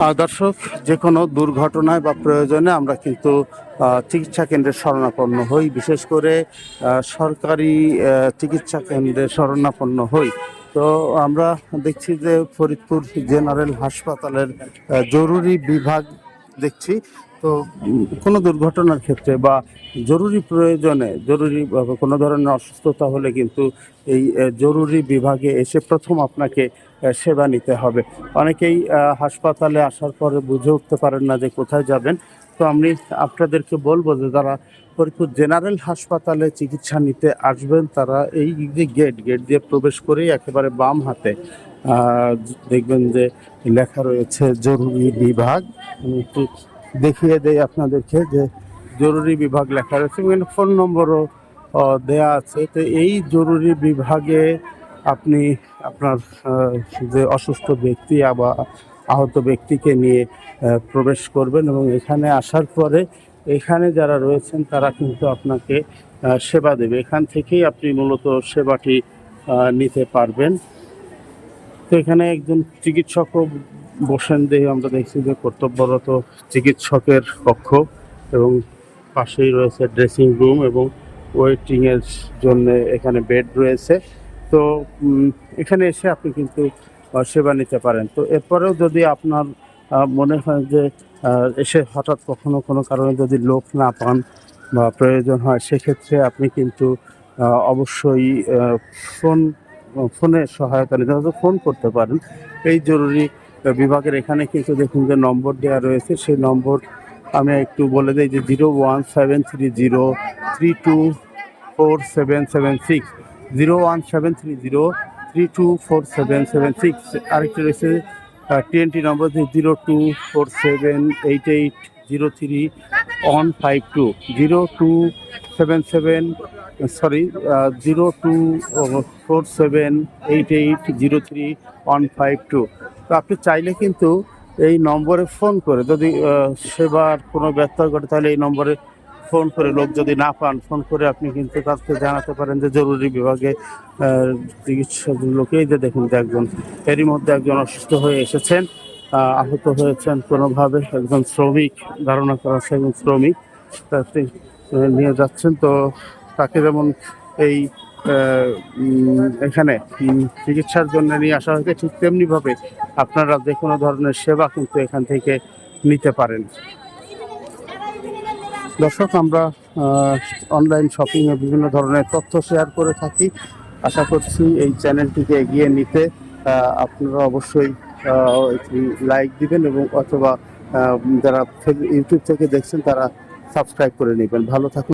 দর্শক যে কোনো দুর্ঘটনায় বা প্রয়োজনে আমরা কিন্তু চিকিৎসা কেন্দ্রে শরণাপন্ন হই। বিশেষ করে সরকারি চিকিৎসা কেন্দ্রে শরণাপন্ন হই। তো আমরা দেখছি যে ফরিদপুর জেনারেল হাসপাতালের জরুরি বিভাগ দেখছি। তো কোনো দুর্ঘটনার ক্ষেত্রে বা জরুরি প্রয়োজনে, জরুরি কোনো ধরনের অসুস্থতা হলে কিন্তু এই জরুরি বিভাগে এসে প্রথম আপনাকে সেবা নিতে হবে। অনেকেই হাসপাতালে আসার পরে বুঝে উঠতে পারেন না যে কোথায় যাবেন। তো আমি আপনাদেরকে বলব যে যারা ফরিদপুর জেনারেল হাসপাতালে চিকিৎসা নিতে আসবেন, তারা এই যে গেট গেট দিয়ে প্রবেশ করেই একেবারে বাম হাতে দেখবেন যে লেখা রয়েছে জরুরি বিভাগ। দেখিয়ে দেই আপনাদেরকে যে জরুরি বিভাগ লেখা রয়েছে এবং ফোন নম্বরও দেয়া আছে। তো এই জরুরি বিভাগে আপনি আপনার যে অসুস্থ ব্যক্তি বা আহত ব্যক্তিকে নিয়ে প্রবেশ করবেন এবং এখানে আসার পরে এখানে যারা রয়েছেন, তারা কিন্তু আপনাকে সেবা দেবে। এখান থেকেই আপনি মূলত সেবাটি নিতে পারবেন। তো এখানে একজন চিকিৎসকও বসেন দিয়ে আমরা দেখছি যে কর্তব্যরত চিকিৎসকের কক্ষ এবং পাশেই রয়েছে ড্রেসিং রুম এবং ওয়েটিং এর জন্য এখানে বেড রয়েছে। তো এখানে এসে আপনি কিন্তু সেবা নিতে পারেন। তো এরপরেও যদি আপনার মনে হয় যে এসে হঠাৎ কখনো কোনো কারণে যদি লোক না পান বা প্রয়োজন হয়, সেক্ষেত্রে আপনি কিন্তু অবশ্যই ফোন, ফোনে সহায়তা নিতে ফোন করতে পারেন। এই জরুরি বিভাগের এখানে কিন্তু দেখুন যে নম্বর দেওয়া রয়েছে। সেই নম্বর আমি একটু বলে দিই যে zero one seven three zero three two four seven seven six. Zero one seven three zero three two four seven seven six. আরেকটি রয়েছে TNT number zero two four seven eight eight zero three one five two. Zero two seven seven, sorry zero two four seven eight eight zero three one five two. তো আপনি চাইলে কিন্তু এই নম্বরে phone করে যদি সেবার কোনো ব্যর্থ ঘটে, তাহলে এই নম্বরে ফোন করে। লোক যদি না পান, ফোন করে আপনি কিন্তু তাকে জানাতে পারেন যে জরুরি বিভাগে চিকিৎসা লোকে। যে দেখুন, যে একজন, এরই মধ্যে একজন অসুস্থ হয়ে এসেছেন আহত হয়েছেন কোনোভাবে। একজন শ্রমিক, ধারণা করা হচ্ছে একজন শ্রমিক। তাকে নিয়ে যাচ্ছেন। তো তাকে যেমন এই এখানে চিকিৎসার জন্য নিয়ে আসা হয়েছে। ঠিক তেমনিভাবে আপনারা যে কোনো ধরনের সেবা কিন্তু এখান থেকে নিতে পারেন। দর্শক, আমরা অনলাইন শপিংয়ে বিভিন্ন ধরনের তথ্য শেয়ার করে থাকি। আশা করছি এই চ্যানেলটিকে এগিয়ে নিতে আপনারা অবশ্যই লাইক দিবেন এবং অথবা যারা ইউটিউব থেকে দেখছেন, তারা সাবস্ক্রাইব করে নেবেন। ভালো থাকুন।